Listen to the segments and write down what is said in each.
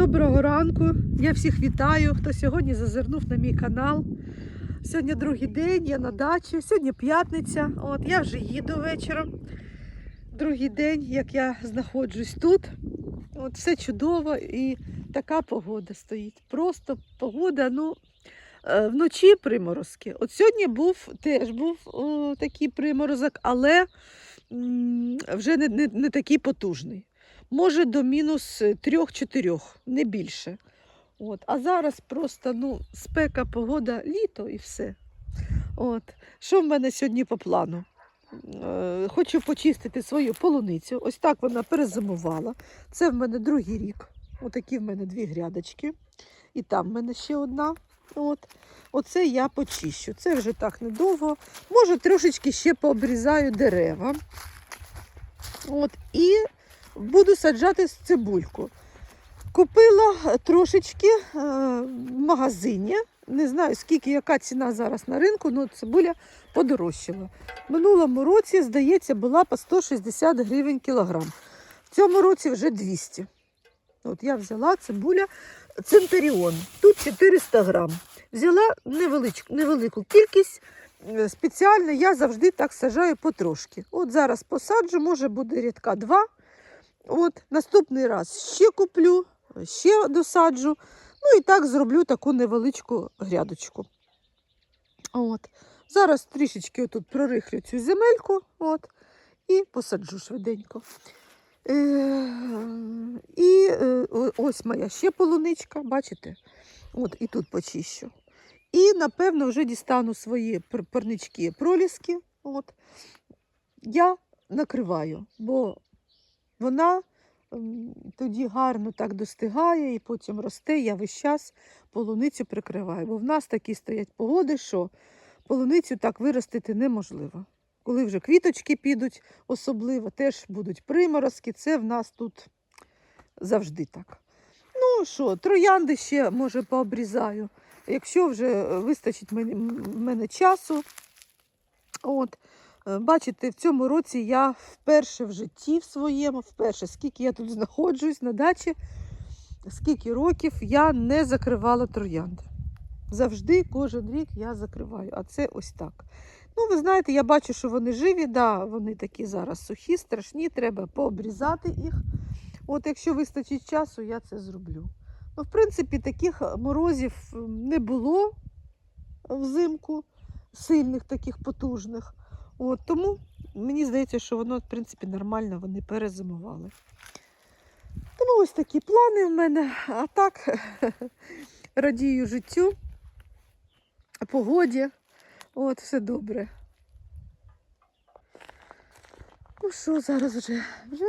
Доброго ранку. Я всіх вітаю, хто сьогодні зазирнув на мій канал. Сьогодні другий день, я на дачі. Сьогодні п'ятниця. От я вже їду вечором. Другий день, як я знаходжусь тут. От все чудово і така погода стоїть. Просто погода, ну, е, вночі приморозки. От сьогодні був теж був о, такий приморозок, але вже не, не, не такий потужний може до мінус 3-4, не більше. От. А зараз просто ну, спека, погода, літо і все. От. Що в мене сьогодні по плану? Е, Хочу почистити свою полуницю. Ось так вона перезимувала. Це в мене другий рік. Отакі в мене дві грядочки. І там в мене ще одна. От. Оце я почищу. Це вже так недовго. Може, трошечки ще пообрізаю дерева. От. І буду саджати цибульку. Купила трошечки е, в магазині. Не знаю, скільки яка ціна зараз на ринку, але цибуля подорожчала. Минулому році, здається, була по 160 гривень кілограм. В цьому році вже 200. От я взяла цибуля Центуріон. Тут 400 грам. Взяла невеличку, невелику кількість. Е, Спеціально я завжди так сажаю потрошки. От зараз посаджу, може буде рядка 2. От, наступний раз ще куплю, ще досаджу. Ну і так зроблю таку невеличку грядочку. От. Зараз трішечки отут прорихлю цю земельку от, і посаджу швиденько. Е, і е, ось моя ще полуничка, бачите? От, і тут почищу. І, напевно, вже дістану свої парнички проліски. От. Я накриваю, бо вона тоді гарно так достигає і потім росте. Я весь час полуницю прикриваю. Бо в нас такі стоять погоди, що полуницю так виростити неможливо. Коли вже квіточки підуть, особливо, теж будуть приморозки, це в нас тут завжди так. Ну що, троянди ще, може, пообрізаю. Якщо вже е, вистачить м- мене часу. От, Бачите, в цьому році я вперше в житті в своєму, вперше, скільки я тут знаходжусь на дачі, скільки років я не закривала троянди. Завжди, кожен рік я закриваю, а це ось так. Ну, ви знаєте, я бачу, що вони живі, да, вони такі зараз сухі, страшні, треба пообрізати їх. От якщо вистачить часу, я це зроблю. Ну, в принципі, таких морозів не було взимку, сильних таких потужних. От, тому мені здається, що воно, в принципі, нормально, вони перезимували. Тому ось такі плани в мене. А так радію життю, погоді. От, все добре. Ну що, зараз вже? Вже,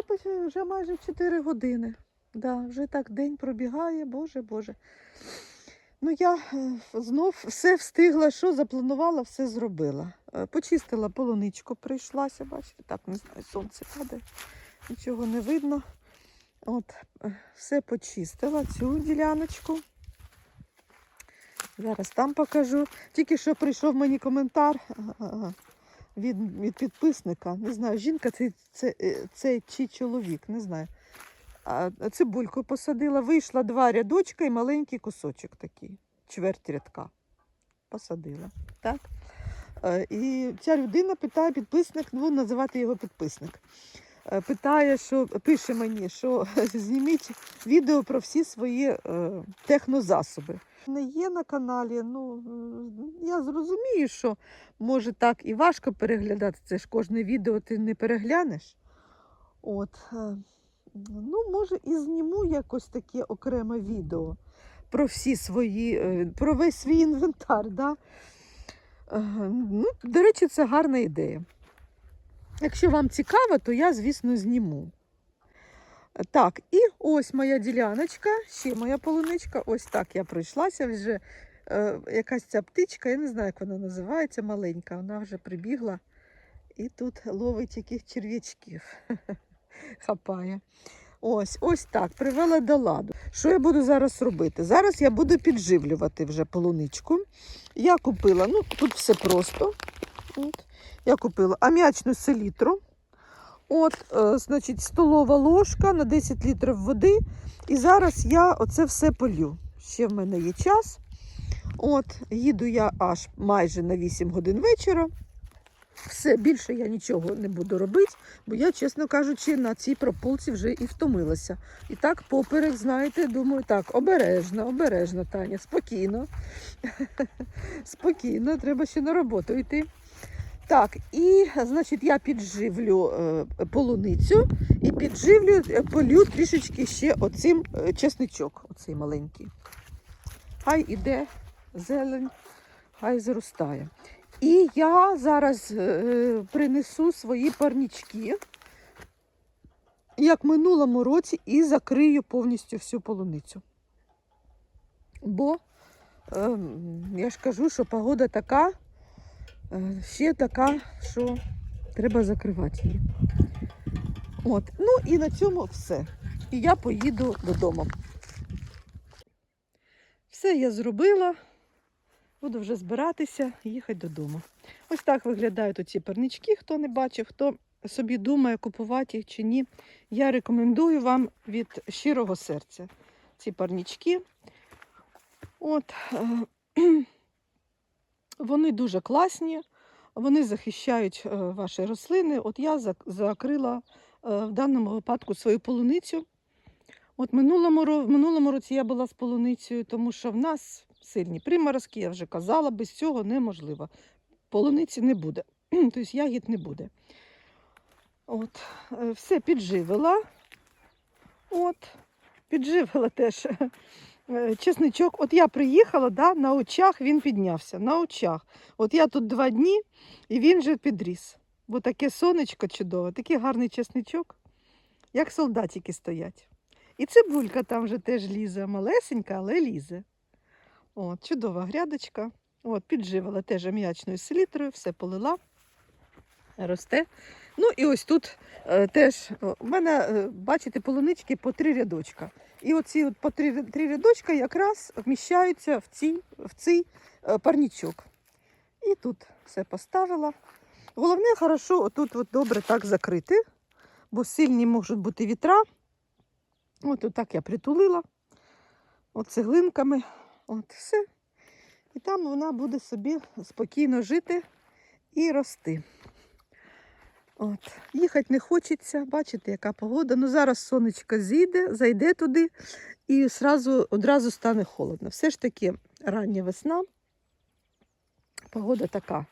вже майже 4 години. Да, вже так день пробігає, Боже, Боже. Ну, я е, знов все встигла, що запланувала, все зробила. Е, Почистила полуничку, прийшлася, бачите, так, не знаю, сонце падає, нічого не видно. От, е, все почистила, цю діляночку. Зараз там покажу. Тільки що прийшов мені коментар від, від підписника. Не знаю, жінка це, це, це чи чоловік, не знаю. Цибульку посадила, вийшла два рядочка і маленький кусочок такий, чверть рядка. Посадила. Так? Е, І ця людина питає, підписник, ну, називати його підписник. е, Питає, що пише мені, що зніміть відео про всі свої е, технозасоби. Не є на каналі. Ну е, я зрозумію, що може так і важко переглядати. Це ж кожне відео ти не переглянеш. От. Ну, може, і зніму якось таке окреме відео про всі свої, е, про весь свій інвентар. Да? Е, Ну, до речі, це гарна ідея. Якщо вам цікаво, то я, звісно, зніму. Так, і ось моя діляночка, ще моя полуничка. Ось так я пройшлася вже. Е, якась ця птичка, я не знаю, як вона називається, маленька, вона вже прибігла і тут ловить яких черв'ячків. хапає. Ось, ось так, привела до ладу. Що я буду зараз робити? Зараз я буду підживлювати вже полуничку. Я купила, ну тут все просто. От. Я купила ам'ячну селітру. От, е, значить, столова ложка на 10 літрів води. І зараз я оце все полю. Ще в мене є час. От, їду я аж майже на 8 годин вечора. Все, більше я нічого не буду робити, бо я, чесно кажучи, на цій прополці вже і втомилася. І так, поперек, знаєте, думаю, так, обережно, обережно, Таня, спокійно. спокійно, треба ще на роботу йти. Так, і значить, я підживлю е, полуницю і підживлю, е, полю трішечки ще оцим е, чесничок, оцей маленький. Хай іде зелень, хай заростає. І я зараз е, принесу свої парнічки, як в минулому році, і закрию повністю всю полуницю. Бо ем, я ж кажу, що погода така, е, ще така, що треба закривати її. От. Ну і на цьому все. І я поїду додому. Все я зробила. Буду вже збиратися і їхати додому. Ось так виглядають оці парнички, хто не бачив, хто собі думає, купувати їх чи ні. Я рекомендую вам від щирого серця ці парнички. От, е, вони дуже класні, вони захищають е, ваші рослини. От я закрила е, в даному випадку свою полуницю. От минулому, в минулому році я була з полуницею, тому що в нас сильні приморозки, я вже казала, без цього неможливо. Полуниці не буде, тобто ягід не буде. От, е, все підживила. От, підживила теж е, чесничок. От я приїхала, да, на очах він піднявся. На очах. От я тут два дні і він вже підріс. Бо таке сонечко чудове, такий гарний чесничок, як солдатики стоять. І цибулька там вже теж лізе, малесенька, але лізе. От, чудова грядочка. От, підживила теж аміачною селітрою, все полила, росте. Ну і ось тут е, теж у мене, е, бачите, полунички по три рядочка. І оці от по три, три рядочка якраз вміщаються в, ці, в цей е, парнічок. І тут все поставила. Головне, хорошо, отут от добре так закрити, бо сильні можуть бути вітра. От отак я притулила. От цеглинками. От все. І там вона буде собі спокійно жити і рости. От. Їхати не хочеться, бачите, яка погода. Ну зараз сонечко зійде, зайде туди і сразу, одразу стане холодно. Все ж таки рання весна. Погода така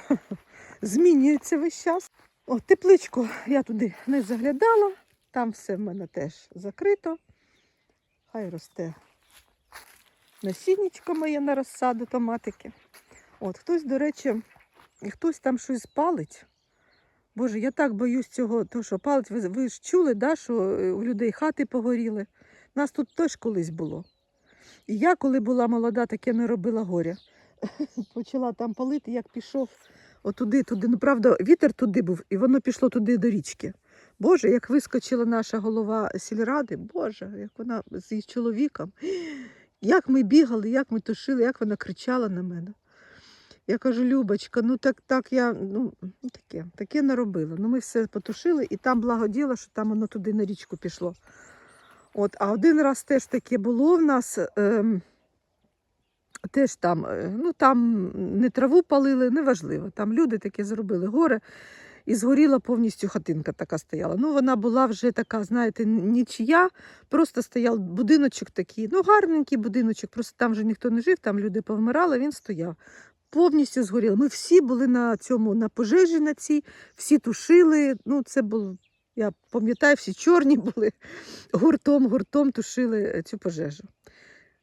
змінюється весь час. О, тепличку я туди не заглядала, там все в мене теж закрито. Хай росте насіннячко моє на розсаду томатики. От, хтось, до речі, хтось там щось палить. Боже, я так боюсь цього, то що палить. Ви, ви ж чули, да, що е, у людей хати погоріли. Нас тут теж колись було. І я, коли була молода, таке не робила горя. Почала там палити, як пішов отуди, туди. Ну, правда, вітер туди був, і воно пішло туди до річки. Боже, як вискочила наша голова сільради, Боже, як вона з чоловіком. Як ми бігали, як ми тушили, як вона кричала на мене. Я кажу, Любочка, ну так так я ну ну, таке, таке наробила. Ну ми все потушили, і там благоділо, що там воно туди на річку пішло. От, а один раз теж таке було в нас. Ем, теж там, е, ну там не траву палили, неважливо. Там люди таке зробили горе. І згоріла повністю хатинка така стояла. Ну, вона була вже така, знаєте, нічия, просто стояв будиночок такий, ну, гарненький будиночок, просто там вже ніхто не жив, там люди повмирали, він стояв. Повністю згоріло. Ми всі були на цьому, на пожежі на цій, всі тушили. Ну, це було, я пам'ятаю, всі чорні були, гуртом, гуртом тушили е, цю пожежу.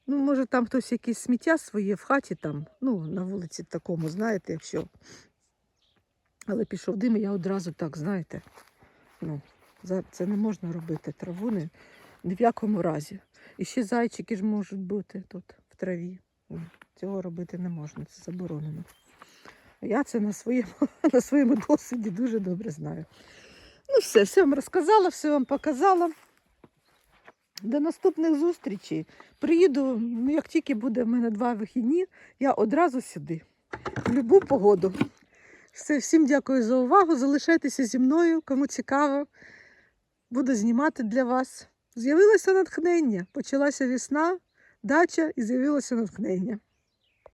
Ну, може, там хтось якесь сміття своє в хаті, там, ну, на вулиці такому, знаєте, якщо але пішов дим, і я одразу так, знаєте, ну, це не можна робити траву ні, ні в якому разі. І ще зайчики ж можуть бути тут в траві. Цього робити не можна, це заборонено. Я це на своєму, на своєму досвіді дуже добре знаю. Ну, все, все вам розказала, все вам показала. До наступних зустрічей. Приїду, ну, як тільки буде в мене два вихідні, я одразу сюди. В будь-яку погоду. Все, всім дякую за увагу. Залишайтеся зі мною, кому цікаво. Буду знімати для вас. З'явилося натхнення. Почалася весна, дача і з'явилося натхнення.